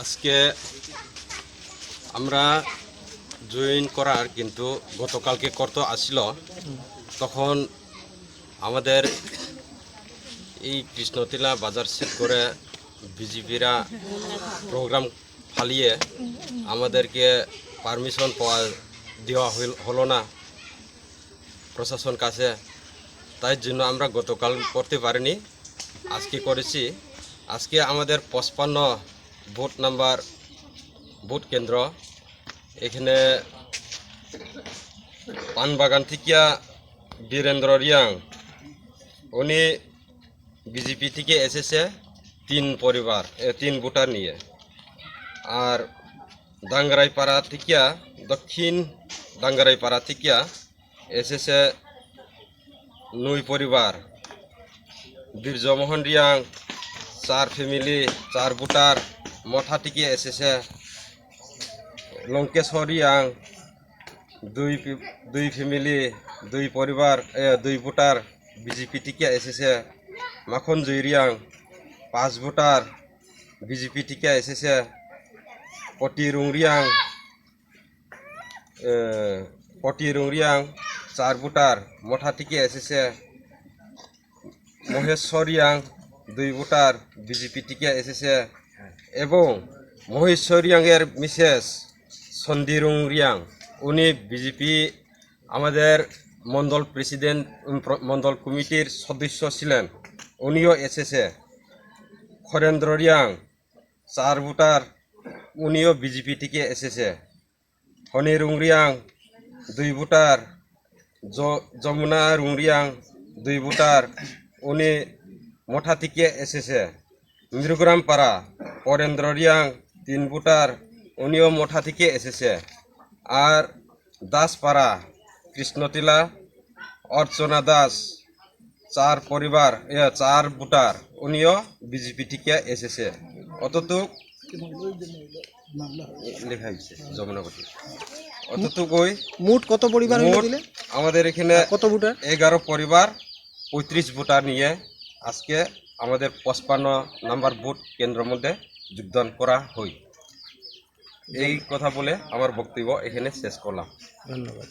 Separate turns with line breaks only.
আজকে আমরা জয়েন করার কিন্তু গতকালকে করতে আসছিল তখন আমাদের এই কৃষ্ণতিলা বাজার সেট করে বিজেপিরা প্রোগ্রাম ফালিয়ে আমাদেরকে পারমিশন পাওয়া দেওয়া হলো না প্রশাসন কাছে। তাই জন্য আমরা গতকাল করতে পারিনি। আজকে করেছি। আজকে আমাদের পঁচপান্ন ভোট নাম্বার, ভোট কেন্দ্র। এখানে পানবাগান থেকে বীরেন্দ্র রিয়াং, উনি বিজেপি থেকে এসেছে তিন পরিবার তিন ভোটার নিয়ে। আর ডাঙ্গারাইপাড়া থেকে দক্ষিণ ডাঙ্গারাইপাড়া থেকে এসেছে নই পরিবার। বীরজমোহন রিয়াং, চার ফ্যামিলি, চার ভোটার। মঠা থেকে এসেছে। লঙ্কেশ্বর রিয়াং দুই দুই ফ্যামিলি, দুই পরিবার দুই ভোটার বিজেপি থেকে এসেছে। মাখন জুইরিয়াং পাঁচ ভোটার বিজেপি থেকে এসেছে। পটি রুংরিয়াং পটি রুংরিয়াং চার ভোটার মঠা থেকে এসেছে। মহেশ্বরিয়াং দুই ভোটার বিজেপি থেকে এসেছে। এবং মহেশ্বরিয়াংয়ের মিসেস সন্দিরুং রিয়াং উনি বিজেপি আমাদের মণ্ডল প্রেসিডেন্ট মণ্ডল কমিটির সদস্য ছিলেন। উনিও এসেছে। খরেন্দ্র রিয়াং, চার ভোটার, উনিও বিজেপি থেকে এসেছে। হনি রুংরিয়াং, দুই ভোটার যমুনা রুংরিয়াং, দুই ভোটার, উনি মোঠা থেকে এসেছে। মৃগরাম পাড়া পরেন্দ্র রিয়াং তিন ভোটার উনিও মোঠা থেকে এসেছে। আর দাসপাড়া কৃষ্ণতিলা অর্চনা দাস চার পরিবার এ, চার ভোটার উনিও বিজেপি থেকে এসেছে। অতটুক লেখা হয়েছে যমুনাপতি অতটুকুই
মোট কত পরিবার
আমাদের এখানে
কত ভোটার?
এগারো পরিবার পঁয়ত্রিশ ভোটার নিয়ে আজকে আমাদের পঁচপান্ন নাম্বার ভোট কেন্দ্রের মধ্যে যোগদান করা হই। এই কথা বলে আমার বক্তব্য এখানে শেষ করলাম।
ধন্যবাদ।